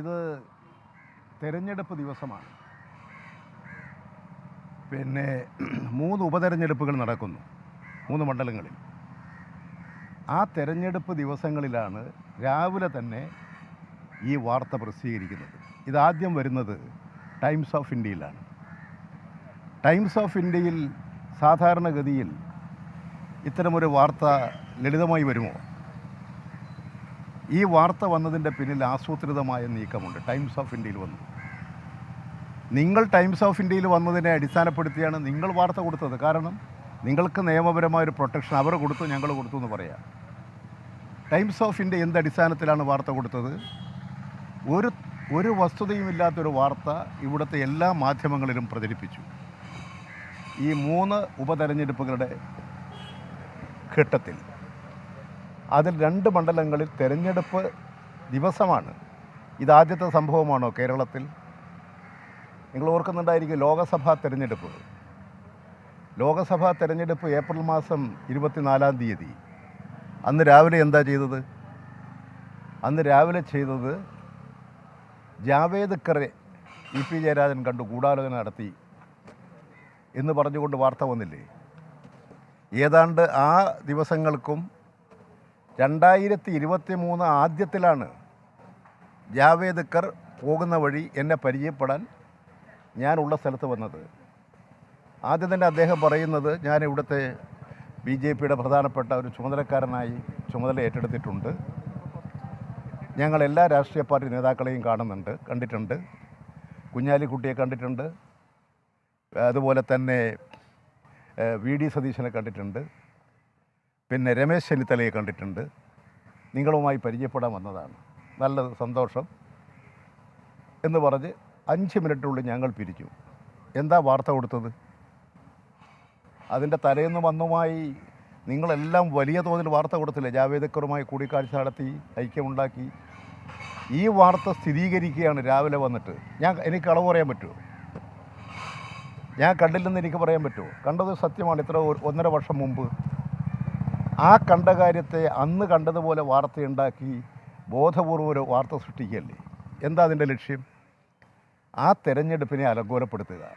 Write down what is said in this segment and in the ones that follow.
ഇത് തെരഞ്ഞെടുപ്പ് ദിവസമാണ്. പിന്നെ മൂന്ന് ഉപതെരഞ്ഞെടുപ്പുകൾ നടക്കുന്നു മൂന്ന് മണ്ഡലങ്ങളിൽ. ആ തെരഞ്ഞെടുപ്പ് ദിവസങ്ങളിലാണ് രാവിലെ തന്നെ ഈ വാർത്ത പ്രസിദ്ധീകരിക്കുന്നത്. ഇതാദ്യം വരുന്നത് ടൈംസ് ഓഫ് ഇന്ത്യയിലാണ്. ടൈംസ് ഓഫ് ഇന്ത്യയിൽ സാധാരണഗതിയിൽ ഇത്തരമൊരു വാർത്ത ലളിതമായി വരുമോ? ഈ വാർത്ത വന്നതിന്റെ പിന്നിൽ ആസൂത്രിതമായ നീക്കമുണ്ട്. ടൈംസ് ഓഫ് ഇന്ത്യയിൽ വന്നു. നിങ്ങൾ ടൈംസ് ഓഫ് ഇന്ത്യയിൽ വന്നതിനെ അടിസ്ഥാനപ്പെടുത്തിയാണ് നിങ്ങൾ വാർത്ത കൊടുത്തത്. കാരണം നിങ്ങൾക്ക് നിയമപരമായ ഒരു പ്രൊട്ടക്ഷൻ അവർ കൊടുത്തു ഞങ്ങൾ കൊടുത്തു എന്ന് പറയാം. ടൈംസ് ഓഫ് ഇന്ത്യ എന്ത് അടിസ്ഥാനത്തിലാണ് വാർത്ത കൊടുത്തത്? ഒരു ഒരു വസ്തുതയുമില്ലാത്തൊരു വാർത്ത ഇവിടുത്തെ എല്ലാ മാധ്യമങ്ങളിലും പ്രചരിപ്പിച്ചു. ഈ മൂന്ന് ഉപതെരഞ്ഞെടുപ്പുകളുടെ ഘട്ടത്തിൽ. അതിൽ രണ്ട് മണ്ഡലങ്ങളിൽ തെരഞ്ഞെടുപ്പ് ദിവസമാണ്. ഇതാദ്യത്തെ സംഭവമാണോ കേരളത്തിൽ? നിങ്ങൾ ഓർക്കുന്നുണ്ടായിരിക്കും ലോകസഭാ തെരഞ്ഞെടുപ്പ്. ലോകസഭാ തെരഞ്ഞെടുപ്പ് ഏപ്രിൽ മാസം ഇരുപത്തിനാലാം തീയതി. അന്ന് രാവിലെ എന്താ ചെയ്തത്? അന്ന് രാവിലെ ചെയ്തത് ജാവേദ് ഖറെ ഇ പി ജയരാജൻ കണ്ടു ഗൂഢാലോചന നടത്തി എന്ന് പറഞ്ഞുകൊണ്ട് വാർത്ത വന്നില്ലേ? ഏതാണ്ട് ആ ദിവസങ്ങൾക്കും രണ്ടായിരത്തി ഇരുപത്തി മൂന്ന് ആദ്യത്തിലാണ് ജാവേദക്കർ പോകുന്ന വഴി എന്നെ പരിചയപ്പെടാൻ ഞാനുള്ള സ്ഥലത്ത് വന്നത്. ആദ്യം തന്നെ അദ്ദേഹം പറയുന്നത് ഞാൻ ഇവിടുത്തെ ബി ജെ പിയുടെ പ്രധാനപ്പെട്ട ഒരു ചുമതലക്കാരനായി ചുമതല ഏറ്റെടുത്തിട്ടുണ്ട്. ഞങ്ങൾ എല്ലാ രാഷ്ട്രീയ പാർട്ടി നേതാക്കളെയും കാണുന്നുണ്ട് കണ്ടിട്ടുണ്ട്. കുഞ്ഞാലിക്കുട്ടിയെ കണ്ടിട്ടുണ്ട്. അതുപോലെ തന്നെ വി ഡി സതീശനെ കണ്ടിട്ടുണ്ട്. പിന്നെ രമേശ് ചെന്നിത്തലയെ കണ്ടിട്ടുണ്ട്. നിങ്ങളുമായി പരിചയപ്പെടാൻ വന്നതാണ്. നല്ല സന്തോഷം എന്ന് പറഞ്ഞ് അഞ്ച് മിനിറ്റിനുള്ളിൽ ഞങ്ങൾ പിരിച്ചു എന്താ വാർത്ത കൊടുത്തത്? അതിന്റെ തലേന്ന് വന്നുമായി നിങ്ങളെല്ലാം വലിയ തോതിൽ വാർത്ത കൊടുത്തില്ല? ജാവേദക്കറുമായി കൂടിക്കാഴ്ച നടത്തി ഐക്യമുണ്ടാക്കി. ഈ വാർത്ത സ്ഥിരീകരിക്കുകയാണ് രാവിലെ വന്നിട്ട്. ഞാൻ എനിക്ക് അളവ് പറയാൻ പറ്റുമോ? ഞാൻ കണ്ടില്ലെന്ന് എനിക്ക് പറയാൻ പറ്റുമോ? കണ്ടത് സത്യമാണ്. ഇത്ര ഒന്നര വർഷം മുമ്പ് ആ കണ്ട കാര്യത്തെ അന്ന് കണ്ടതുപോലെ വാർത്തയുണ്ടാക്കി ബോധപൂർവം ഒരു വാർത്ത സൃഷ്ടിക്കുകയല്ലേ? എന്താ അതിന്റെ ലക്ഷ്യം? ആ തെരഞ്ഞെടുപ്പിനെ അലങ്കോലപ്പെടുത്തുക.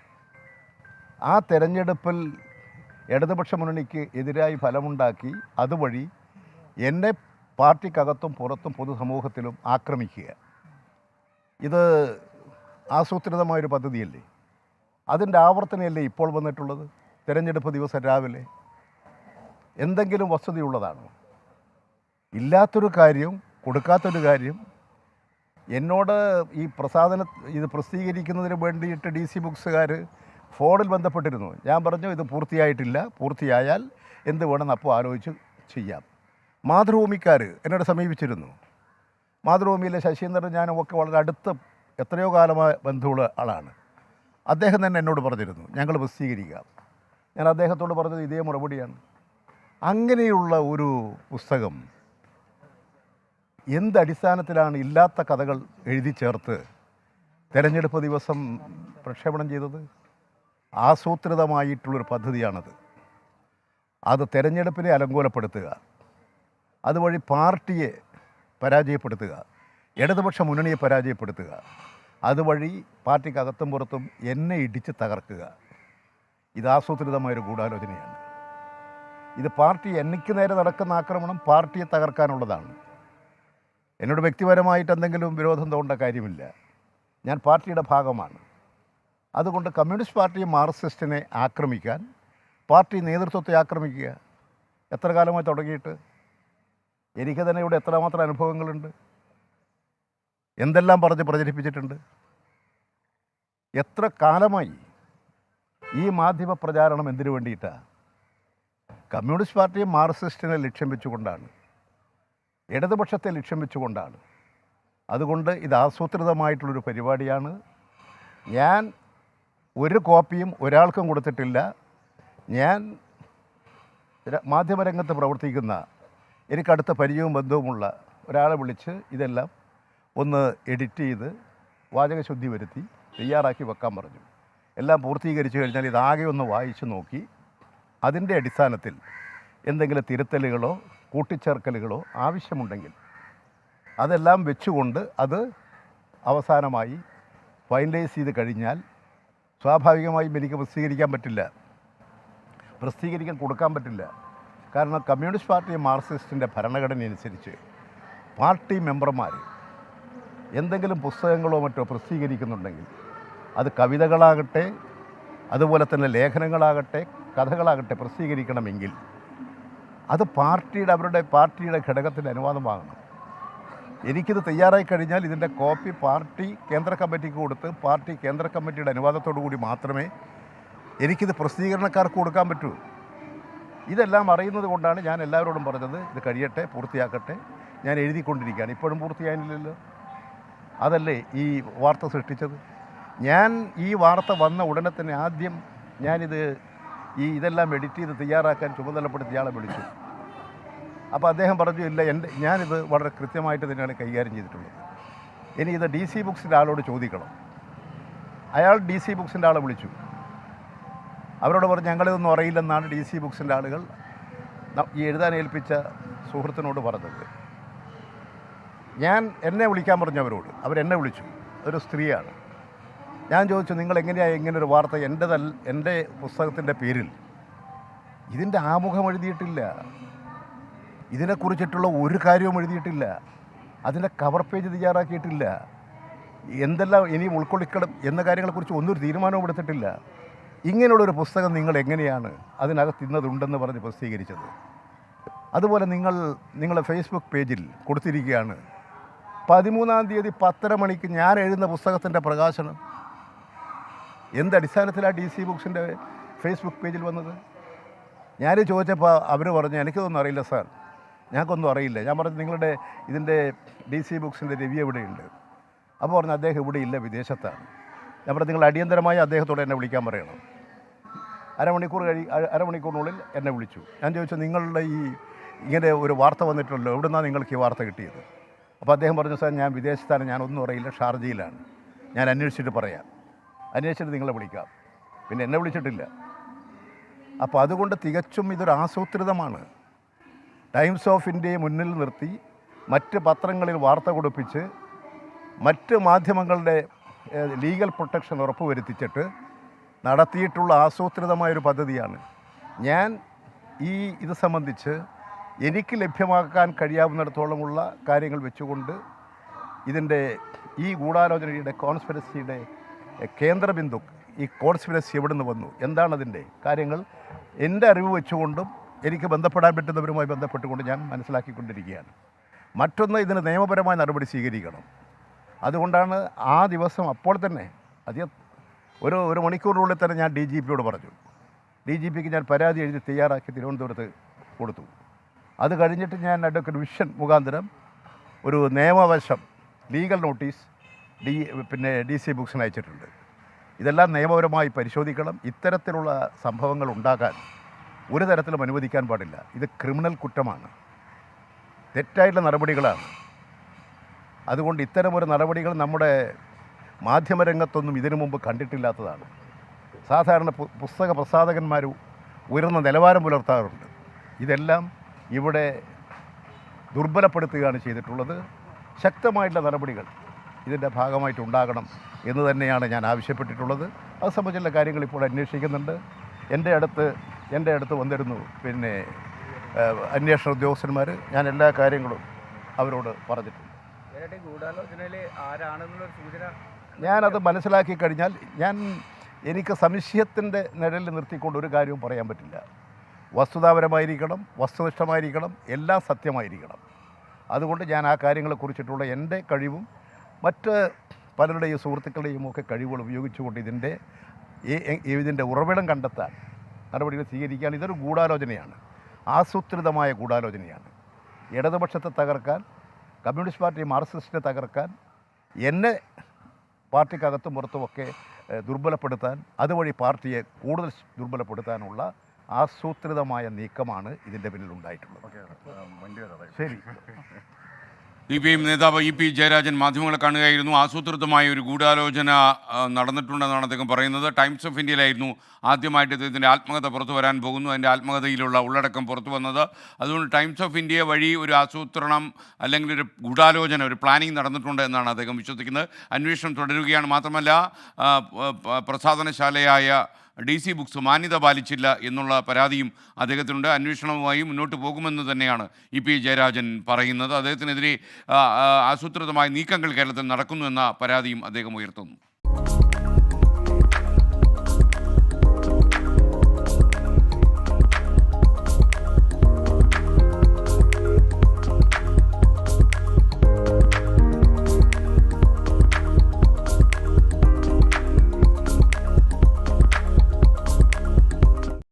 ആ തെരഞ്ഞെടുപ്പിൽ ഇടതുപക്ഷ മുന്നണിക്ക് എതിരായി ഫലമുണ്ടാക്കി അതുവഴി എന്നെ പാർട്ടിക്കകത്തും പുറത്തും പൊതുസമൂഹത്തിലും ആക്രമിക്കുക. ഇത് ആസൂത്രിതമായൊരു പദ്ധതിയല്ലേ? അതിന്റെ ആവർത്തനയല്ലേ ഇപ്പോൾ വന്നിട്ടുള്ളത്? തിരഞ്ഞെടുപ്പ് ദിവസം രാവിലെ എന്തെങ്കിലും വസ്തുതയുള്ളതാണോ. ഇല്ലാത്തൊരു കാര്യം കൊടുക്കാത്തൊരു കാര്യം എന്നോട് ഈ പ്രസാദന ഇത് പ്രസിദ്ധീകരിക്കുന്നതിന് വേണ്ടിയിട്ട് ഡി സി ബുക്സുകാർ ഫോണിൽ ബന്ധപ്പെട്ടിരുന്നു. ഞാൻ പറഞ്ഞു ഇത് പൂർത്തിയായിട്ടില്ല. പൂർത്തിയായാൽ എന്ത് വേണമെന്ന് അപ്പോൾ ആലോചിച്ച് ചെയ്യാം. മാതൃഭൂമിക്കാർ എന്നോട് സമീപിച്ചിരുന്നു. മാതൃഭൂമിയിലെ ശശീന്ദ്രൻ ഞാനും ഒക്കെ വളരെ അടുത്ത എത്രയോ കാലമായ ബന്ധമുള്ള ആളാണ്. അദ്ദേഹം തന്നെ എന്നോട് പറഞ്ഞിരുന്നു ഞങ്ങൾ പ്രസിദ്ധീകരിക്കാം. ഞാൻ അദ്ദേഹത്തോട് പറഞ്ഞത് ഇതേ മറുപടിയാണ്. അങ്ങനെയുള്ള ഒരു പുസ്തകം എന്ത് അടിസ്ഥാനത്തിലാണ് ഇല്ലാത്ത കഥകൾ എഴുതി ചേർത്ത് തെരഞ്ഞെടുപ്പ് ദിവസം പ്രക്ഷേപണം ചെയ്തത്? ആസൂത്രിതമായിട്ടുള്ളൊരു പദ്ധതിയാണത്. അത് തെരഞ്ഞെടുപ്പിനെ അലങ്കോലപ്പെടുത്തുക. അതുവഴി പാർട്ടിയെ പരാജയപ്പെടുത്തുക. ഇടതുപക്ഷ മുന്നണിയെ പരാജയപ്പെടുത്തുക. അതുവഴി പാർട്ടിക്ക് പാർട്ടിക്കകത്തും പുറത്തും എന്നെ ഇടിച്ച് തകർക്കുക. ഇത് ആസൂത്രിതമായൊരു ഗൂഢാലോചനയാണ്. ഇത് പാർട്ടി എനിക്ക് നേരെ നടക്കുന്ന ആക്രമണം പാർട്ടിയെ തകർക്കാനുള്ളതാണ്. എന്നോട് വ്യക്തിപരമായിട്ട് എന്തെങ്കിലും വിരോധം തോണ്ട കാര്യമില്ല. ഞാൻ പാർട്ടിയുടെ ഭാഗമാണ്. അതുകൊണ്ട് കമ്മ്യൂണിസ്റ്റ് പാർട്ടി മാർക്സിസ്റ്റിനെ ആക്രമിക്കാൻ പാർട്ടി നേതൃത്വത്തെ ആക്രമിക്കുക എത്ര കാലമായി തുടങ്ങിയിട്ട്? എനിക്ക് തന്നെ ഇവിടെ എത്രമാത്രം അനുഭവങ്ങളുണ്ട്? എന്തെല്ലാം പറഞ്ഞ് പ്രചരിപ്പിച്ചിട്ടുണ്ട്? എത്ര കാലമായി ഈ മാധ്യമ പ്രചാരണം എന്തിനു വേണ്ടിയിട്ടാണ് കമ്മ്യൂണിസ്റ്റ് പാർട്ടി മാർക്സിസ്റ്റിനെ ലക്ഷ്യം വെച്ചുകൊണ്ടാണ് ഇടതുപക്ഷത്തെ ലക്ഷ്യം വെച്ചുകൊണ്ടാണ്. അതുകൊണ്ട് ഇത് ആസൂത്രിതമായിട്ടുള്ളൊരു പരിപാടിയാണ്. ഞാൻ ഒരു കോപ്പിയും ഒരാൾക്കും കൊടുത്തിട്ടില്ല. ഞാൻ മാധ്യമരംഗത്ത് പ്രവർത്തിക്കുന്ന എനിക്കടുത്ത പരിചയവും ബന്ധവുമുള്ള ഒരാളെ വിളിച്ച് ഇതെല്ലാം ഒന്ന് എഡിറ്റ് ചെയ്ത് വാചകശുദ്ധി വരുത്തി തയ്യാറാക്കി വെക്കാൻ പറഞ്ഞു. എല്ലാം പൂർത്തീകരിച്ചു കഴിഞ്ഞാൽ ഇതാകെ ഒന്ന് വായിച്ചു നോക്കി അതിന്റെ അടിസ്ഥാനത്തിൽ എന്തെങ്കിലും തിരുത്തലുകളോ കൂട്ടിച്ചേർക്കലുകളോ ആവശ്യമുണ്ടെങ്കിൽ അതെല്ലാം വെച്ചുകൊണ്ട് അത് അവസാനമായി ഫൈനലൈസ് ചെയ്ത് കഴിഞ്ഞാൽ സ്വാഭാവികമായും എനിക്ക് പ്രസിദ്ധീകരിക്കാൻ പറ്റില്ല. പ്രസിദ്ധീകരിക്കാൻ കൊടുക്കാൻ പറ്റില്ല. കാരണം കമ്മ്യൂണിസ്റ്റ് പാർട്ടി മാർക്സിസ്റ്റിന്റെ ഭരണഘടന അനുസരിച്ച് പാർട്ടി മെമ്പർമാർ എന്തെങ്കിലും പുസ്തകങ്ങളോ മറ്റോ പ്രസിദ്ധീകരിക്കുന്നുണ്ടെങ്കിൽ അത് കവിതകളാകട്ടെ അതുപോലെ തന്നെ ലേഖനങ്ങളാകട്ടെ കഥകളാകട്ടെ പ്രസിദ്ധീകരിക്കണമെങ്കിൽ അത് പാർട്ടിയുടെ അവരുടെ പാർട്ടിയുടെ ഘടകത്തിന്റെ അനുവാദം വാങ്ങണം. എനിക്കിത് തയ്യാറായി കഴിഞ്ഞാൽ ഇതിന്റെ കോപ്പി പാർട്ടി കേന്ദ്ര കമ്മിറ്റിക്ക് കൊടുത്ത് പാർട്ടി കേന്ദ്ര കമ്മിറ്റിയുടെ അനുവാദത്തോടു കൂടി മാത്രമേ എനിക്കിത് പ്രസിദ്ധീകരണക്കാർക്ക് കൊടുക്കാൻ പറ്റൂ. ഇതെല്ലാം അറിയുന്നത് കൊണ്ടാണ് ഞാൻ എല്ലാവരോടും പറഞ്ഞത് ഇത് കഴിയട്ടെ പൂർത്തിയാക്കട്ടെ ഞാൻ എഴുതിക്കൊണ്ടിരിക്കുകയാണ്. ഇപ്പോഴും പൂർത്തിയായില്ലല്ലോ. അതല്ലേ ഈ വാർത്ത സൃഷ്ടിച്ചത്? ഞാൻ ഈ വാർത്ത വന്ന ഉടനെ തന്നെ ആദ്യം ഞാനിത് ഈ ഇതെല്ലാം എഡിറ്റ് ചെയ്ത് തയ്യാറാക്കാൻ ചുമതലപ്പെടുത്തിയ ആളെ വിളിച്ചു. അപ്പോൾ അദ്ദേഹം പറഞ്ഞു ഇല്ല എന്റെ ഞാനിത് വളരെ കൃത്യമായിട്ട് തന്നെയാണ് കൈകാര്യം ചെയ്തിട്ടുള്ളത്. ഇനി ഇത് ഡി സി ബുക്സിന്റെ ആളോട് ചോദിക്കണം. അയാൾ ഡി സി ബുക്സിന്റെ ആളെ വിളിച്ചു. അവരോട് പറഞ്ഞു ഞങ്ങളിതൊന്നും അറിയില്ലെന്നാണ് ഡി സി ബുക്സിന്റെ ആളുകൾ ഈ എഴുതാൻ ഏൽപ്പിച്ച സുഹൃത്തിനോട് പറഞ്ഞത്. ഞാൻ എന്നെ വിളിക്കാൻ പറഞ്ഞു അവരോട് അവരെന്നെ വിളിച്ചു. ഒരു സ്ത്രീയാണ്. ഞാൻ ചോദിച്ചു നിങ്ങൾ എങ്ങനെയാണ് ഒരു വാർത്ത എന്റെതല്ല എന്റെ പുസ്തകത്തിന്റെ പേരിൽ ഇതിന്റെ ആമുഖം എഴുതിയിട്ടില്ല? ഇതിനെക്കുറിച്ചിട്ടുള്ള ഒരു കാര്യവും എഴുതിയിട്ടില്ല. അതിന്റെ കവർ പേജ് തയ്യാറാക്കിയിട്ടില്ല. എന്തെല്ലാം ഇനിയും ഉൾക്കൊള്ളിക്കണം എന്ന കാര്യങ്ങളെക്കുറിച്ച് ഒന്നൊരു തീരുമാനവും എടുത്തിട്ടില്ല. ഇങ്ങനെയുള്ളൊരു പുസ്തകം നിങ്ങൾ എങ്ങനെയാണ് അതിനകത്ത് ഇന്നതുണ്ടെന്ന് പറഞ്ഞ് പ്രസിദ്ധീകരിച്ചത്? അതുപോലെ നിങ്ങൾ നിങ്ങളുടെ ഫേസ്ബുക്ക് പേജിൽ കൊടുത്തിരിക്കുകയാണ്. പതിമൂന്നാം തീയതി പത്തര മണിക്ക് ഞാൻ എഴുതുന്ന പുസ്തകത്തിന്റെ പ്രകാശനം എന്ത് അടിസ്ഥാനത്തിലാണ് ഡി സി ബുക്സിന്റെ ഫേസ്ബുക്ക് പേജിൽ വന്നത്? ഞാൻ ചോദിച്ചപ്പോൾ അവർ പറഞ്ഞു എനിക്കതൊന്നും അറിയില്ല സാർ. ഞങ്ങൾക്കൊന്നും അറിയില്ല. ഞാൻ പറഞ്ഞു നിങ്ങളുടെ ഇതിന്റെ ഡി സി ബുക്സിന്റെ റിവ്യൂ എവിടെയുണ്ട്? അപ്പോൾ പറഞ്ഞു അദ്ദേഹം ഇവിടെ ഇല്ല വിദേശത്താണ്. ഞാൻ പറഞ്ഞു നിങ്ങൾ അടിയന്തരമായി അദ്ദേഹത്തോട് എന്നെ വിളിക്കാൻ പറയണം. അരമണിക്കൂർ കഴി അരമണിക്കൂറിനുള്ളിൽ എന്നെ വിളിച്ചു. ഞാൻ ചോദിച്ചു നിങ്ങളുടെ ഈ ഇങ്ങനെ ഒരു വാർത്ത വന്നിട്ടുണ്ടല്ലോ എവിടുന്നാണ് നിങ്ങൾക്ക് ഈ വാർത്ത കിട്ടിയത്? അപ്പോൾ അദ്ദേഹം പറഞ്ഞു സാർ ഞാൻ വിദേശത്താണ് ഞാനൊന്നും അറിയില്ല ഷാർജയിലാണ്. ഞാൻ അന്വേഷിച്ചിട്ട് പറയാം. അന്വേഷിച്ചിട്ട് നിങ്ങളെ വിളിക്കാം. പിന്നെ എന്നെ വിളിച്ചിട്ടില്ല. അപ്പോൾ അതുകൊണ്ട് തികച്ചും ഇതൊരു ആസൂത്രിതമാണ്. ടൈംസ് ഓഫ് ഇന്ത്യയെ മുന്നിൽ നിർത്തി മറ്റ് പത്രങ്ങളിൽ വാർത്ത കൊടുപ്പിച്ച് മറ്റ് മാധ്യമങ്ങളുടെ ലീഗൽ പ്രൊട്ടക്ഷൻ ഉറപ്പുവരുത്തിച്ചിട്ട് നടത്തിയിട്ടുള്ള ആസൂത്രിതമായൊരു പദ്ധതിയാണ്. ഞാൻ ഈ ഇത് സംബന്ധിച്ച് എനിക്ക് ലഭ്യമാക്കാൻ കഴിയാവുന്നിടത്തോളമുള്ള കാര്യങ്ങൾ വെച്ചുകൊണ്ട് ഇതിന്റെ ഈ ഗൂഢാലോചനയുടെ കോൺസ്പിരസിയുടെ എഹ്, കേന്ദ്രബിന്ദു ഈ കോൺസ്പിരസി എവിടെ നിന്ന് വന്നു എന്താണതിന്റെ കാര്യങ്ങൾ? എന്റെ അറിവ് വെച്ചുകൊണ്ടും എനിക്ക് ബന്ധപ്പെടാൻ പറ്റുന്നവരുമായി ബന്ധപ്പെട്ടുകൊണ്ട് ഞാൻ മനസ്സിലാക്കിക്കൊണ്ടിരിക്കുകയാണ്. മറ്റൊന്ന് ഇതിന് നിയമപരമായ നടപടി സ്വീകരിക്കണം. അതുകൊണ്ടാണ് ആ ദിവസം അപ്പോൾ തന്നെ അധികം ഒരു ഒരു മണിക്കൂറിനുള്ളിൽ തന്നെ ഞാൻ ഡി ജി പിയോട് പറഞ്ഞു. ഡി ജി പിക്ക് ഞാൻ പരാതി എഴുതി തയ്യാറാക്കി തിരുവനന്തപുരത്ത് കൊടുത്തു. അത് കഴിഞ്ഞിട്ട് ഞാൻ അഡ്വക്കേറ്റ് വിഷൻ മുഖാന്തരം ഒരു നിയമവശം ലീഗൽ നോട്ടീസ് ഡി പിന്നെ ഡി സി ബുക്സിന് അയച്ചിട്ടുണ്ട്. ഇതെല്ലാം നിയമപരമായി പരിശോധിക്കണം. ഇത്തരത്തിലുള്ള സംഭവങ്ങൾ ഉണ്ടാകാൻ ഒരു തരത്തിലും അനുവദിക്കാൻ പാടില്ല. ഇത് ക്രിമിനൽ കുറ്റമാണ്. തെറ്റായിട്ടുള്ള നടപടികളാണ്. അതുകൊണ്ട് ഇത്തരമൊരു നടപടികൾ നമ്മുടെ മാധ്യമരംഗത്തൊന്നും ഇതിനു മുമ്പ് കണ്ടിട്ടില്ലാത്തതാണ്. സാധാരണ പുസ്തക പ്രസാധകന്മാർ ഉയർന്ന നിലവാരം പുലർത്താറുണ്ട്. ഇതെല്ലാം ഇവിടെ ദുർബലപ്പെടുത്തുകയാണ് ചെയ്തിട്ടുള്ളത്. ശക്തമായിട്ടുള്ള നടപടികൾ ഇതിന്റെ ഭാഗമായിട്ട് ഉണ്ടാകണം എന്ന് തന്നെയാണ് ഞാൻ ആവശ്യപ്പെട്ടിട്ടുള്ളത്. അത് സംബന്ധിച്ചുള്ള കാര്യങ്ങൾ ഇപ്പോൾ അന്വേഷിക്കുന്നുണ്ട്. എന്റെ അടുത്ത് എന്റെ അടുത്ത് വന്നിരുന്നു. പിന്നെ അന്വേഷണ ഉദ്യോഗസ്ഥന്മാർ ഞാൻ എല്ലാ കാര്യങ്ങളും അവരോട് പറഞ്ഞിട്ടുണ്ട്. ഞാനത് മനസ്സിലാക്കി കഴിഞ്ഞാൽ ഞാൻ എനിക്ക് സംശയത്തിന്റെ നിഴലിൽ നിർത്തിക്കൊണ്ട് ഒരു കാര്യവും പറയാൻ പറ്റില്ല. വസ്തുതാപരമായിരിക്കണം വസ്തുനിഷ്ഠമായിരിക്കണം എല്ലാം സത്യമായിരിക്കണം. അതുകൊണ്ട് ഞാൻ ആ കാര്യങ്ങളെക്കുറിച്ചിട്ടുള്ള എന്റെ കഴിവും മറ്റ് പലരുടെയും സുഹൃത്തുക്കളുടെയും ഒക്കെ കഴിവുകൾ ഉപയോഗിച്ചുകൊണ്ട് ഇതിന്റെ ഇതിന്റെ ഉറവിടം കണ്ടെത്താൻ നടപടികൾ സ്വീകരിക്കാൻ ഇതൊരു ഗൂഢാലോചനയാണ്. ആസൂത്രിതമായ ഗൂഢാലോചനയാണ്. ഇടതുപക്ഷത്തെ തകർക്കാൻ കമ്മ്യൂണിസ്റ്റ് പാർട്ടി മാർക്സിസ്റ്റിനെ തകർക്കാൻ എന്നെ പാർട്ടിക്കകത്തും പുറത്തുമൊക്കെ ദുർബലപ്പെടുത്താൻ അതുവഴി പാർട്ടിയെ കൂടുതൽ ദുർബലപ്പെടുത്താനുള്ള ആസൂത്രിതമായ നീക്കമാണ് ഇതിന്റെ പിന്നിൽ ഉണ്ടായിട്ടുള്ളത് ശരി. സി പി എം നേതാവ് ഇ പി ജയരാജൻ മാധ്യമങ്ങളെ കാണുകയായിരുന്നു. ആസൂത്രിതമായ ഒരു ഗൂഢാലോചന നടന്നിട്ടുണ്ടെന്നാണ് അദ്ദേഹം പറയുന്നത്. ടൈംസ് ഓഫ് ഇന്ത്യയിലായിരുന്നു ആദ്യമായിട്ട് ഇദ്ദേഹത്തിന്റെ ആത്മകഥ പുറത്തു വരാൻ പോകുന്നു അതിന്റെ ആത്മകഥയിലുള്ള ഉള്ളടക്കം പുറത്തു വന്നത്. അതുകൊണ്ട് ടൈംസ് ഓഫ് ഇന്ത്യ വഴി ഒരു ആസൂത്രണം അല്ലെങ്കിൽ ഒരു ഗൂഢാലോചന ഒരു പ്ലാനിങ് നടന്നിട്ടുണ്ട് എന്നാണ് അദ്ദേഹം വിശ്വസിക്കുന്നത്. അന്വേഷണം തുടരുകയാണ്. മാത്രമല്ല പ്രസാധനശാലയായ ഡി സി ബുക്സ് മാന്യത പാലിച്ചില്ല എന്നുള്ള പരാതിയും അദ്ദേഹത്തിനുണ്ട്. അന്വേഷണവുമായി മുന്നോട്ട് പോകുമെന്ന് തന്നെയാണ് ഇ പി ജയരാജൻ പറയുന്നത്. അദ്ദേഹത്തിനെതിരെ ആസൂത്രിതമായ നീക്കങ്ങൾ കേരളത്തിൽ നടക്കുന്നു എന്ന പരാതിയും അദ്ദേഹം ഉയർത്തുന്നു.